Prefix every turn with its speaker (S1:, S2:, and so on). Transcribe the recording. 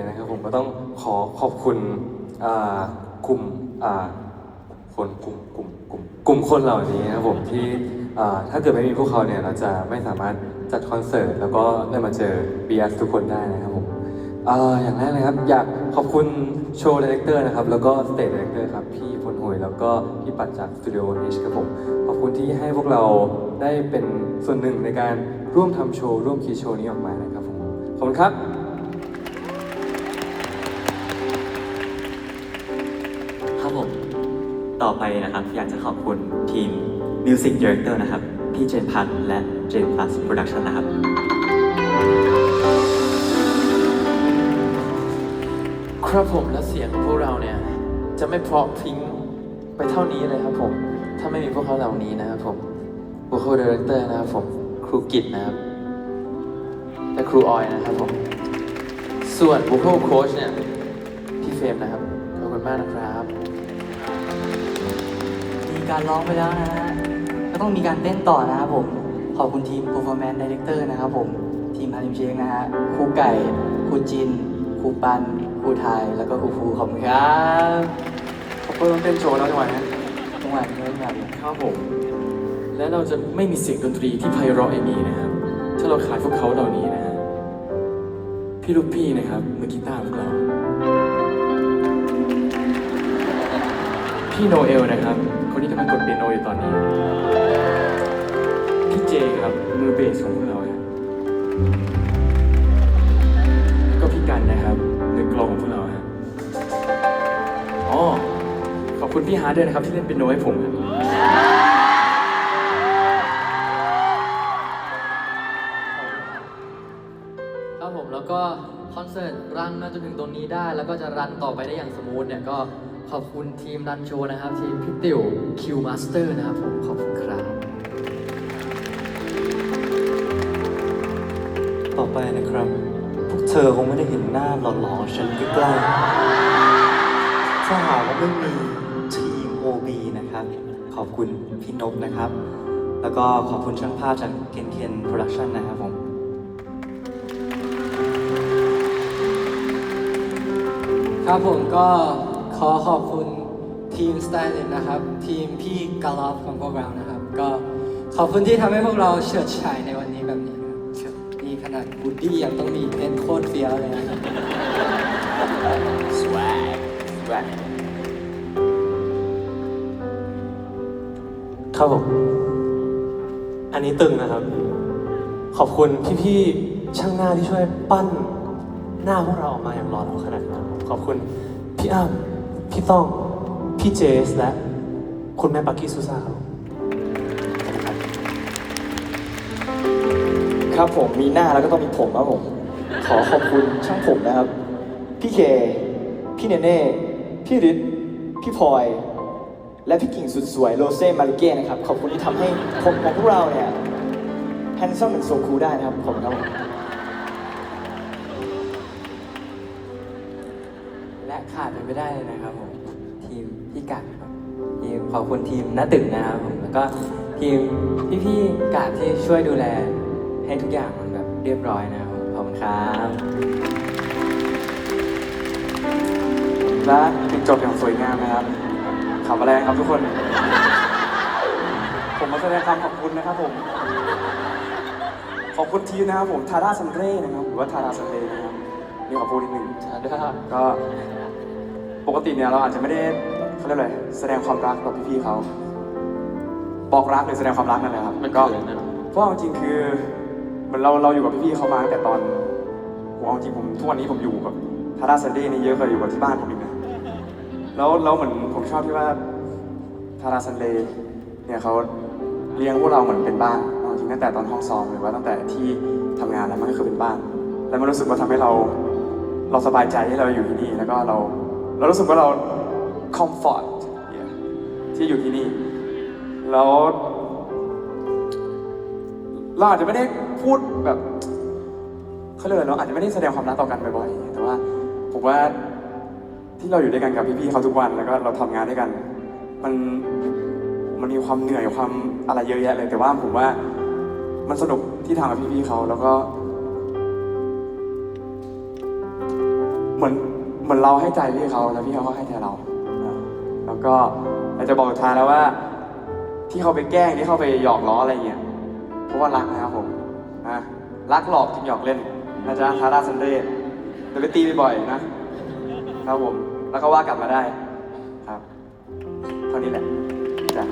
S1: เลยนะครับผมก็ต้องขอขอบคุณกลุ่มคนกลุ่มกลุ่มกลุ่มกลุ่มคนเหล่านี้นะครับผมที่ถ้าเกิดไม่มีพวกเขาเนี่ยเราจะไม่สามารถจัดคอนเสิร์ตแล้วก็ได้มาเจอ BS ทุกคนได้นะครับผมออย่างแรกเลยครับอยากขอบคุณโชว์ดีเลกเตอร์นะครับแล้วก็สเตจดีเลกเตอร์ครับพี่พลหวยแล้วก็พี่ปัดจากสตูดิโอเอชครับผมขอบคุณที่ให้พวกเราได้เป็นส่วนหนึ่งในการร่วมทำโชว์ร่วมคิดโชว์นี้ออกมานะครับผมขอบคุณครับ
S2: ต่อไปนะครับ อยากจะขอบคุณทีม Music Director นะครับ พี่เจนพันธ์และ Jen Plus Production นะครับ
S3: ครับผมและเสียงของพวกเราเนี่ย จะไม่เพราะพริ้งไปเท่านี้เลยครับผม ถ้าไม่มีพวกเขาเหล่านี้นะครับผม vocal director นะครับผมครูกิตนะครับ และครูออยนะครับผม ส่วน vocal coach เนี่ย พี่เฟรมนะครับ ขอบคุณมากนะครับ
S4: มีการร้องไปแล้วนะฮะก็ต้องมีการเต้นต่อนะครับผม ขอบคุณทีม performance director นะครับผม ทีมฮาริมเชคนะฮะครูไก่ครูจินครูปันครูไทย แล้วก็ครูฟูขอบคุณครับ
S3: ขอบคุณต้องเต้นโชว์แล้วจังหวะนี้
S4: จังหวะนี้ครับ
S3: ครับผม และเราจะไม่มีเสียงดนตรีที่ไพเราะอย่างนี้นะครับ ถ้าเราขาดพวกเขาเหล่านี้นะฮะพี่ลูกพี่นะครับมือกีตาร์พวกเราพี่โนเอลนะครับ คนที่กำลังกดเปียโนอยู่ตอนนี้พี่เจครับมือเบสของพวกเราครับแล้วก็พี่กันนะครับมือกลองของพวกเราครับอ๋อขอบคุณพี่ฮาร์ดด้วยนะครับที่เล่นเปียโนให้ผมครับ
S5: ครับผมแล้วก็คอนเสิร์ตรันมาจนถึงตรงนี้ได้ แล้วก็จะรันต่อไปได้อย่างสมูทเนี่ยก็ ขอบคุณทีมรันโชว์นะครับ ทีมพี่ติ๋วคิวมาสเตอร์นะครับผมขอบคุณครับ
S6: ต่อไปนะครับ พวกเธอคงไม่ได้เห็นหน้าหล่อๆฉันใกล้ๆถ้าหากว่าไม่มีทีม OB นะครับ ขอบคุณพี่นพนะครับ แล้วก็ขอบคุณช่างภาพจากเคนเคนโปรดักชั่นนะครับผม
S4: ครับผมก็ ขอขอบคุณทีมสไตลิสต์นะครับ ทีมพี่กาลอฟของพวกเรานะครับ ก็ขอบคุณที่ทำให้พวกเราเฉิดฉายในวันนี้แบบนี้นะครับนี่ขนาดบูดดี้ยังต้องมีเพนโคตรเฟี้ยวเลยนะครับ
S7: ครับผม อันนี้ตึงนะครับ ขอบคุณพี่ๆช่างหน้าที่ช่วยปั้นหน้าพวกเราออกมาอย่างหล่อเหลาขนาดนี้ครับขอบคุณพี่อ้ำ พี่ต้อง พี่เจสและ คุณแม่ปักกี้ซูซ่าครับ
S8: ครับผมมีหน้าแล้วก็ต้องมีผมครับผม ขอขอบคุณช่างผมนะครับ พี่เค พี่เนเน่ พี่ฤทธิ์พี่พลอย และพี่กิ่งสุดสวยโรเซ่มาริเก้นะครับ ขอบคุณที่ทำให้ผมของพวกเราเนี่ยแฮนซัมเหมือนโซคูได้นะครับ ขอบคุณครับ
S4: ขาดไปไม่ได้เลยนะครับผมทีมพี่กัดครับทีมขอบคุณทีมน้าตึกนะครับผมแล้วก็ทีมพี่ๆกาดที่ช่วยดูแลให้ทุกอย่างมันแบบเรียบร้อยนะครับผมขอบคุณครับ
S8: และปิดจบอย่างสวยงามนะครับขำอะไรครับทุกคน ผมมาแสดงความขอบคุณนะครับผมขอบคุณทีมนะครับผมทาร่าซันเร่นะครับหรือว่าทาร่าซันเร่นะครับนี่ขอพูดนิดนึงก็ ปกติเนี่ยเราอาจจะไม่ได้เขาเรียกอะไรแสดงความรักกับพี่ๆเขาบอกรักหรือแสดงความรักนั่นแหละครับ
S3: มัน
S8: ก็
S3: เขินนะ
S8: เพราะเอาจริงๆคือเหมือนเราเราอยู่กับพี่ๆเขามาตั้งแต่ตอนผมเอาจริงผมทุกวันนี้ผมอยู่กับทาร่าซันเดย์นี่เยอะกว่าอยู่กับที่บ้านผมอีกนะแล้วแล้วเหมือนผมชอบที่ว่าทาร่าซันเดย์เนี่ยเขาเลี้ยงพวกเราเหมือนเป็นบ้านเอาจริงตั้งแต่ตอนห้องซ้อมหรือว่าตั้งแต่ที่ทำงานแล้วมันก็คือเป็นบ้าน แล้วมันรู้สึกว่าทำให้เรา เราสบายใจที่เราอยู่ที่นี่แล้วก็เรา เรารู้สึกว่าเราคอมฟอร์ตที่อยู่ที่นี่ แล้วเราอาจจะไม่ได้พูดแบบเขาเรียเราอาจจะไม่ได้แสดงความรักต่อกันบ่อยๆ แต่ว่าผมว่าที่เราอยู่ด้วยกันกับพี่ๆเขาทุกวันแล้วก็เราทำงานด้วยกัน มันมันมีความเหนื่อยความอะไรเยอะแยะเลย แต่ว่าผมว่ามันสนุกที่ทำกับพี่ๆเขาแล้วก็ เหมือน มือนเราให้ใจพี่เขาแล้วพี่เขาก็ให้ใจเราแล้วก็อยากจะบอกสุดท้ายแล้วว่า ที่เขาไปแกล้งที่เขาไปหยอกล้ออะไรเงี้ยเพราะว่ารักนะครับผมนะรักหลอกจึงหยอกเล่นนะจ๊ะทาราซันเดย์เดี๋ยวไปตีบ่อยๆนะครับผม แล้วก็ว่ากลับมาได้ครับเท่านี้แหละจ้ะ